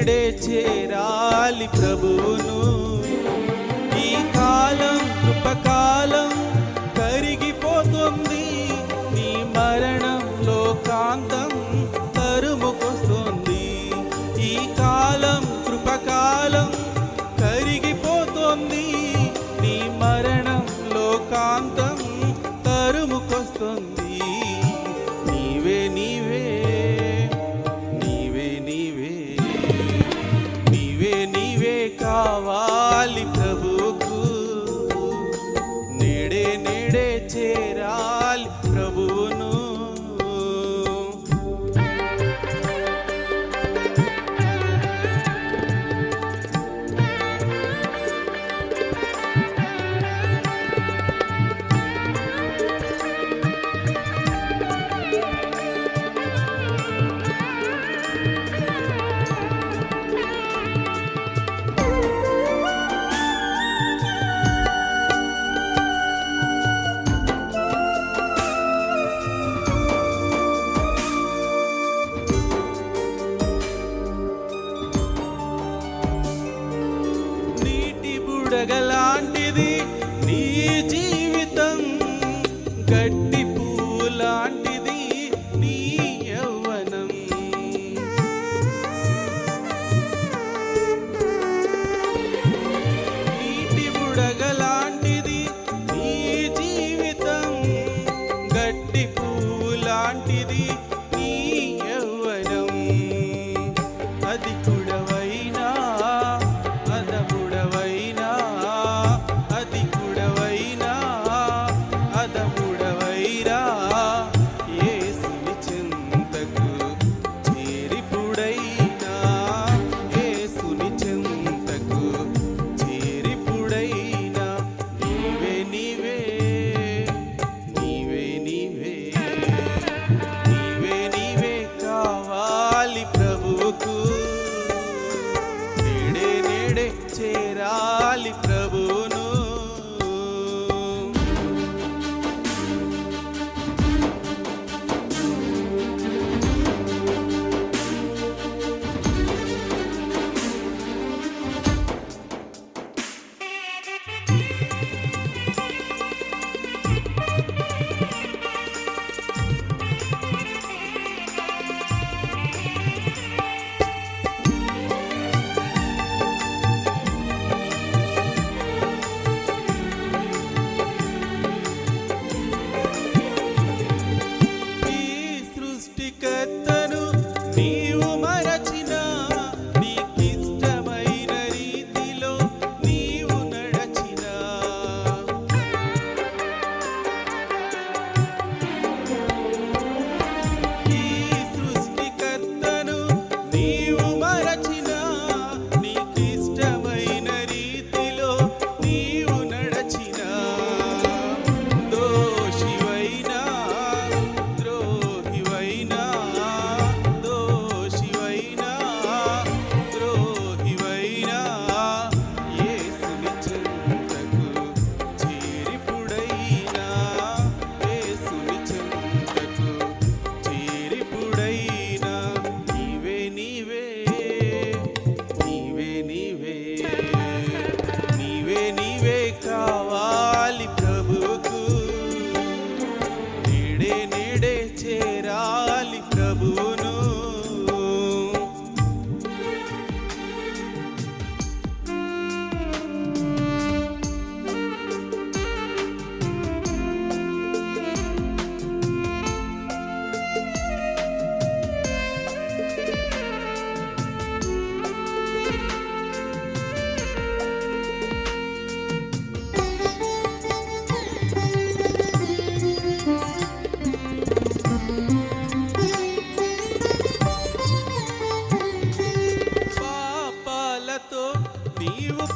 ఇక్కడే చేరాలి ప్రభువును. ఈ కాలం కృపకాలం కరిగిపోతుంది. నీ మరణం లోకాంతం తరుముకొస్తుంది. ఈ కాలం కృపకాలం కరిగిపోతుంది. నీ మరణం లోకాంతం తరుముకొస్తుంది. तेरे चेहरा బుడగలాంటిది నీ జీవితం గట్టి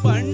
பண்ண